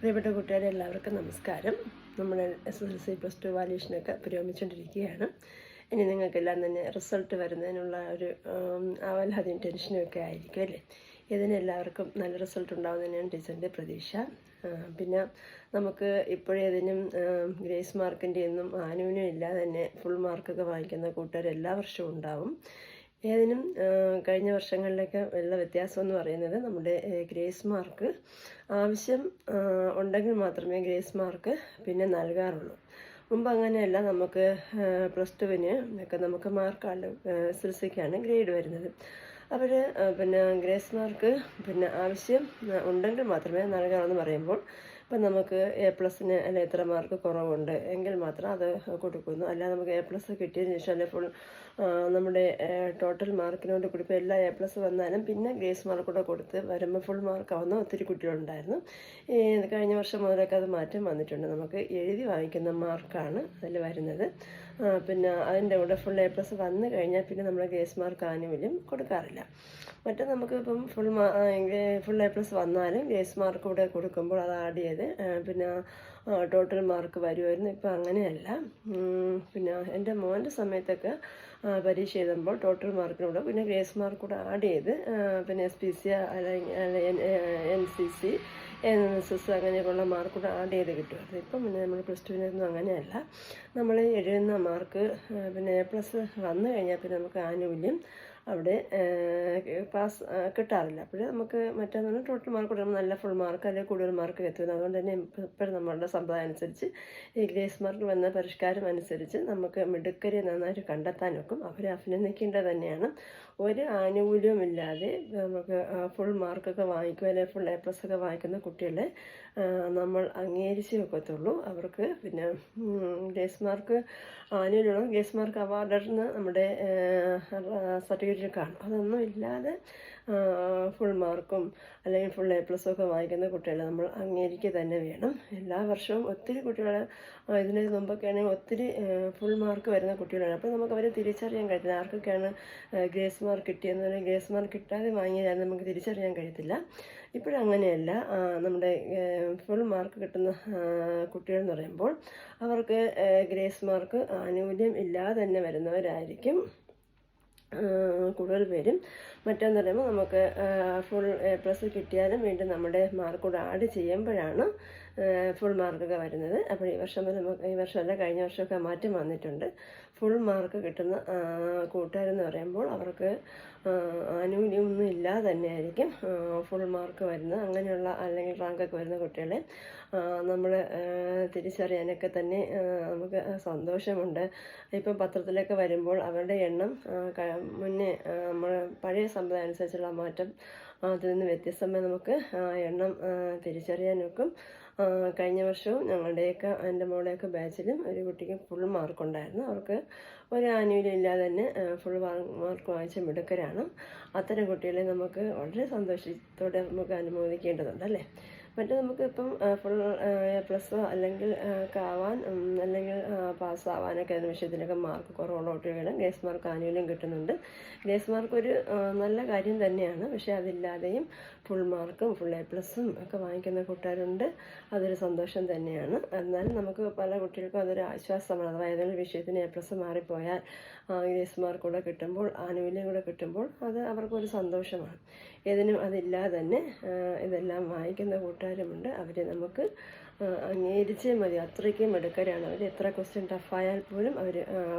പ്രിയപ്പെട്ട കുട്ടികളെ എല്ലാവർക്കും നമസ്കാരം. നമ്മൾ S S L C plus two വാല്യൂഷനൊക്കെ പുരോഗമിച്ചുകൊണ്ടിരിക്കുകയാണ്. ഇനി നിങ്ങൾക്കെല്ലാം തന്നെ റിസൾട്ട് വരുന്നതിനുള്ള ഒരു ആവലാതിയും ടെൻഷനും ഒക്കെ ആയിരിക്കും അല്ലേ? ഇതിനെല്ലാവർക്കും നല്ല റിസൾട്ട് ഉണ്ടാകുന്നതിനാണ് ടീച്ചറിന്റെ പ്രതീക്ഷ. പിന്നെ നമുക്ക് ഇപ്പോഴേതിനും ഗ്രേസ് മാർക്കിന്റെ ഒന്നും ആനുവിനും ഇല്ലാതെ തന്നെ ഫുൾ മാർക്കൊക്കെ വാങ്ങിക്കുന്ന കൂട്ടുകാർ എല്ലാ വർഷവും ഉണ്ടാവും. ഏതിനും കഴിഞ്ഞ വർഷങ്ങളിലൊക്കെ ഉള്ള വ്യത്യാസം എന്ന് പറയുന്നത് നമ്മുടെ ഗ്രേസ് മാർക്ക്. ആവശ്യം ഉണ്ടെങ്കിൽ മാത്രമേ ഗ്രേസ് മാർക്ക് പിന്നെ നൽകാറുള്ളൂ. മുമ്പ് അങ്ങനെയല്ല. നമുക്ക് പ്ലസ് ടുവിന് ഒക്കെ നമുക്ക് മാർക്കാണ് എസ് എൽ സിക്കാണ് ഗ്രേഡ് വരുന്നത്. അവർ പിന്നെ ഗ്രേസ് മാർക്ക് പിന്നെ ആവശ്യം ഉണ്ടെങ്കിൽ മാത്രമേ നൽകാറെന്ന് പറയുമ്പോൾ ഇപ്പം നമുക്ക് എ പ്ലസിന് അല്ലെ എത്ര മാർക്ക് കുറവുണ്ട്. എങ്കിൽ മാത്രം അത് കൊടുക്കുന്നു. അല്ല നമുക്ക് എ പ്ലസ് കിട്ടിയതിന് ശേഷം അല്ലെ ഫുൾ നമ്മുടെ ടോട്ടൽ മാർക്കിനോട് കൂടി ഇപ്പോൾ എല്ലാ എ പ്ലസ് വന്നാലും പിന്നെ ഗ്രേസ് മാർക്ക് കൂടെ കൊടുത്ത് വരുമ്പോൾ ഫുൾ മാർക്ക് ആവുന്ന ഒത്തിരി കുട്ടികളുണ്ടായിരുന്നു. കഴിഞ്ഞ വർഷം മുതലൊക്കെ അത് മാറ്റം വന്നിട്ടുണ്ട്. നമുക്ക് എഴുതി വാങ്ങിക്കുന്ന മാർക്കാണ് അതിൽ വരുന്നത്. പിന്നെ അതിന്റെ കൂടെ ഫുൾ എ പ്ലസ് വന്നു കഴിഞ്ഞാൽ പിന്നെ നമ്മൾ ഗ്രേസ് മാർക്ക് ആനുവലും കൊടുക്കാറില്ല. മറ്റേ നമുക്ക് ഇപ്പം ഫുൾ ഫുൾ എ പ്ലസ് വന്നാലും ഗ്രേസ് മാർക്ക് കൂടെ കൊടുക്കുമ്പോൾ അത് ആഡ് ചെയ്ത് പിന്നെ ടോട്ടൽ മാർക്ക് വരുമായിരുന്നു ഇപ്പം അങ്ങനെയല്ല. പിന്നെ എന്റെ മോന്റെ സമയത്തൊക്കെ പരീക്ഷ എഴുതുമ്പോൾ ടോട്ടൽ മാർക്കിനോട് പിന്നെ ഗ്രേസ് മാർക്ക് കൂടെ ആഡ് ചെയ്ത് പിന്നെ എസ് പി സി അല്ലെങ്കിൽ N C C N S S അങ്ങനെയൊക്കെയുള്ള മാർക്ക് കൂടെ ആഡ് ചെയ്ത് കിട്ടുമായിരുന്നു ഇപ്പം പിന്നെ നമ്മൾ പ്ലസ് ടുവിനൊന്നും അങ്ങനെയല്ല. നമ്മൾ എഴുതുന്ന മാർക്ക് പിന്നെ എ പ്ലസ് വന്നു കഴിഞ്ഞാൽ പിന്നെ നമുക്ക് ആനുകൂല്യം അവിടെ പാസ് കിട്ടാറില്ല. അപ്പോൾ നമുക്ക് മറ്റൊന്നും ടോട്ടൽ മാർക്ക് കൊടുക്കുമ്പോൾ നല്ല ഫുൾ മാർക്ക് അല്ലെങ്കിൽ കൂടുതൽ മാർക്ക് എത്തുന്നത് അതുകൊണ്ട് തന്നെ ഇപ്പോഴും നമ്മളുടെ സമ്പ്രദായം അനുസരിച്ച് ഈ ഗ്രേസ് മാർക്ക് വന്ന പരിഷ്കാരം അനുസരിച്ച് നമുക്ക് മിടുക്കരെ നന്നായിട്ട് കണ്ടെത്താൻ ഒക്കും. അവരെ അഭിനന്ദിക്കേണ്ടത് തന്നെയാണ്. ഒരു ആനുകൂല്യവും ഇല്ലാതെ നമുക്ക് ഫുൾ മാർക്കൊക്കെ വാങ്ങിക്കുക അല്ലെങ്കിൽ ഫുൾ എ പ്ലസ് ഒക്കെ വാങ്ങിക്കുന്ന കുട്ടികളെ നമ്മൾ അംഗീകരിച്ച് വെക്കത്തുള്ളൂ അവർക്ക് പിന്നെ ഗ്രേസ് മാർക്ക് ആനുകൂല്യമുള്ള ഗ്രേസ് മാർക്ക് അവാർഡറിന് നമ്മുടെ സർട്ടിഫിക്കറ്റ് കാണും. അതൊന്നും ഇല്ലാതെ ഫുൾ മാർക്കും അല്ലെങ്കിൽ ഫുൾ എ പ്ലസ് ഒക്കെ വാങ്ങിക്കുന്ന കുട്ടികളെ നമ്മൾ അങ്ങേരിക്ക് തന്നെ വേണം. എല്ലാ വർഷവും ഒത്തിരി കുട്ടികളെ ഇതിന് മുമ്പൊക്കെ ആണെങ്കിൽ ഒത്തിരി ഫുൾ മാർക്ക് വരുന്ന കുട്ടികളാണ്. അപ്പോൾ നമുക്ക് അവരെ തിരിച്ചറിയാൻ കഴിയത്തില്ല. ആർക്കൊക്കെയാണ് ഗ്രേസ് മാർക്ക് കിട്ടിയെന്ന് പറഞ്ഞാൽ ഗ്രേസ് മാർക്ക് കിട്ടാതെ വാങ്ങിയാൽ നമുക്ക് തിരിച്ചറിയാൻ കഴിയത്തില്ല. ഇപ്പോഴങ്ങനെയല്ല നമ്മുടെ ഫുൾ മാർക്ക് കിട്ടുന്ന കുട്ടികൾ എന്ന് പറയുമ്പോൾ അവർക്ക് ഗ്രേസ് മാർക്ക് ആനുകൂല്യം ഇല്ലാതെ തന്നെ വരുന്നവരായിരിക്കും. കൂടുതൽ പേരും മറ്റൊന്ന് പറയുമ്പോൾ നമുക്ക് ഫുൾ എ പ്ലസ് കിട്ടിയാലും വീണ്ടും നമ്മുടെ മാർക്ക് ആഡ് ചെയ്യുമ്പോഴാണ് ഫുൾ മാർക്കൊക്കെ വരുന്നത്. അപ്പോൾ ഈ വർഷം നമുക്ക് ഈ വർഷമല്ല കഴിഞ്ഞ വർഷമൊക്കെ മാറ്റം വന്നിട്ടുണ്ട്. ഫുൾ മാർക്ക് കിട്ടുന്ന കൂട്ടുകാരെന്ന് പറയുമ്പോൾ അവർക്ക് ആനുകൂല്യമൊന്നും ഇല്ലാതെ തന്നെയായിരിക്കും ഫുൾ മാർക്ക് വരുന്നത്. അങ്ങനെയുള്ള അല്ലെങ്കിൽ റാങ്കൊക്കെ വരുന്ന കുട്ടികളെ നമ്മൾ തിരിച്ചറിയാനൊക്കെ തന്നെ നമുക്ക് സന്തോഷമുണ്ട്. ഇപ്പം പത്രത്തിലൊക്കെ വരുമ്പോൾ അവരുടെ എണ്ണം മുന്നേ നമ്മൾ പഴയ സമ്പ്രദായം അനുസരിച്ചുള്ള മാറ്റം അതിൽ നിന്ന് വ്യത്യസ്തമായി നമുക്ക് എണ്ണം തിരിച്ചറിയാനൊക്കും കഴിഞ്ഞ വർഷവും ഞങ്ങളുടെയൊക്കെ എന്റെ മോളെയൊക്കെ ബാച്ചിലും ഒരു കുട്ടിക്ക് ഫുൾ മാർക്കുണ്ടായിരുന്നു അവർക്ക് ഒരു ആനുകൂല്യം ഇല്ലാതെ തന്നെ ഫുൾ മാർക്ക് വാങ്ങിച്ച മിടുക്കരാണ്. അത്തരം കുട്ടികളെ നമുക്ക് വളരെ സന്തോഷത്തോടെ നമുക്ക് അനുമോദിക്കേണ്ടതുണ്ട് അല്ലേ? മറ്റേ നമുക്ക് ഇപ്പം ഫുൾ പ്ലസ് അല്ലെങ്കിൽ കാവാൻ അല്ലെങ്കിൽ പാസ്സാവാനൊക്കെ അതിന് മാർക്ക് കുറവുള്ള കുട്ടികളെ ഗ്രേസ് മാർക്ക് ആനുകൂല്യം കിട്ടുന്നുണ്ട്. ഗ്രേസ് മാർക്ക് ഒരു നല്ല കാര്യം തന്നെയാണ്. പക്ഷേ അതില്ലാതെയും ഫുൾ മാർക്കും ഫുൾ എ പ്ലസും ഒക്കെ വാങ്ങിക്കുന്ന കൂട്ടുകാരുണ്ട്. അതൊരു സന്തോഷം തന്നെയാണ്. എന്നാലും നമുക്ക് പല കുട്ടികൾക്കും അതൊരു ആശ്വാസമാണ്. അഥവാ ഏതെങ്കിലും വിഷയത്തിന് എ പ്ലസ് മാറിപ്പോയാൽ ഗ്രേസ് മാർക്ക് കൂടെ കിട്ടുമ്പോൾ ആനുകൂല്യം കൂടെ കിട്ടുമ്പോൾ അത് അവർക്കൊരു സന്തോഷമാണ്. ഏതിനും അതില്ലാതെ തന്നെ ഇതെല്ലാം വാങ്ങിക്കുന്ന കൂട്ടുകാരുമുണ്ട്. അവരെ നമുക്ക് അംഗീകരിച്ചേ മതി. അത്രയ്ക്കും മിടുക്കരാണ് അവർ എത്ര ക്വസ്റ്റ്യൻ ടഫായാൽ പോലും അവർ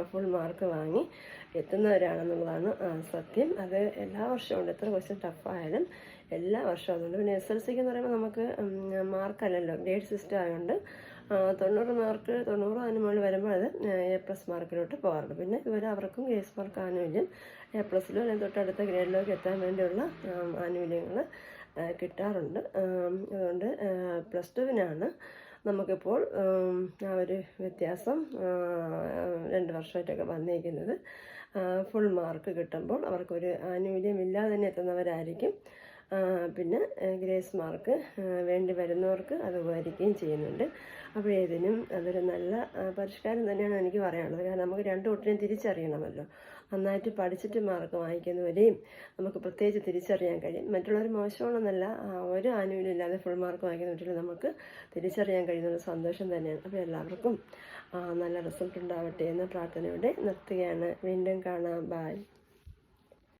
ഫുൾ മാർക്ക് വാങ്ങി എത്തുന്നവരാണെന്നുള്ളതാണ് സത്യം. അത് എല്ലാ വർഷവും ഉണ്ട്. എത്ര ക്വസ്റ്റ്യൻ ടഫായാലും എല്ലാ വർഷവും അതുകൊണ്ട് പിന്നെ എസ് എൽ സിക്ക് എന്ന് പറയുമ്പോൾ നമുക്ക് മാർക്കല്ലല്ലോ ഗ്രേഡ് സിസ്റ്റം ആയതുകൊണ്ട് തൊണ്ണൂറ് മാർക്ക് തൊണ്ണൂറ് അതിന് മുകളിൽ വരുമ്പോൾ അത് എ പ്ലസ് മാർക്കിലോട്ട് പോകാറുണ്ട്. പിന്നെ ഇതുവരെ അവർക്കും ഗ്രേസ് മാർക്ക് ആനുകൂല്യം എ പ്ലസ്സിലോ അല്ലെങ്കിൽ തൊട്ടടുത്ത ഗ്രേഡിലേക്ക് എത്താൻ വേണ്ടിയുള്ള ആനുകൂല്യങ്ങൾ കിട്ടാറുണ്ട്. അതുകൊണ്ട് പ്ലസ് ടുവിനാണ് നമുക്കിപ്പോൾ ആ ഒരു വ്യത്യാസം രണ്ട് വർഷമായിട്ടൊക്കെ വന്നിരിക്കുന്നത് ഫുൾ മാർക്ക് കിട്ടുമ്പോൾ അവർക്കൊരു ആനുകൂല്യം ഇല്ലാതെ തന്നെ എത്തുന്നവരായിരിക്കും. പിന്നെ ഗ്രേസ് മാർക്ക് വേണ്ടി വരുന്നവർക്ക് അത് ഉപകരിക്കുകയും ചെയ്യുന്നുണ്ട്. അപ്പോൾ ഏതിനും അതൊരു നല്ല പരിഷ്കാരം തന്നെയാണ് എനിക്ക് പറയാനുള്ളത്. കാരണം നമുക്ക് രണ്ട് കുട്ടിനെയും തിരിച്ചറിയണമല്ലോ. നന്നായിട്ട് പഠിച്ചിട്ട് മാർക്ക് വാങ്ങിക്കുന്നവരെയും നമുക്ക് പ്രത്യേകിച്ച് തിരിച്ചറിയാൻ കഴിയും. മറ്റുള്ളവർ മോശമാണെന്നല്ല ഒരു ആനുകൂല്യം ഇല്ലാതെ ഫുൾ മാർക്ക് വാങ്ങിക്കുന്ന കുട്ടികൾ നമുക്ക് തിരിച്ചറിയാൻ കഴിയുന്ന സന്തോഷം തന്നെയാണ്. അപ്പോൾ എല്ലാവർക്കും നല്ല റിസൾട്ട് ഉണ്ടാവട്ടെ എന്ന പ്രാർത്ഥനയോടെ നിർത്തുകയാണ്. വീണ്ടും കാണാം. ബായ്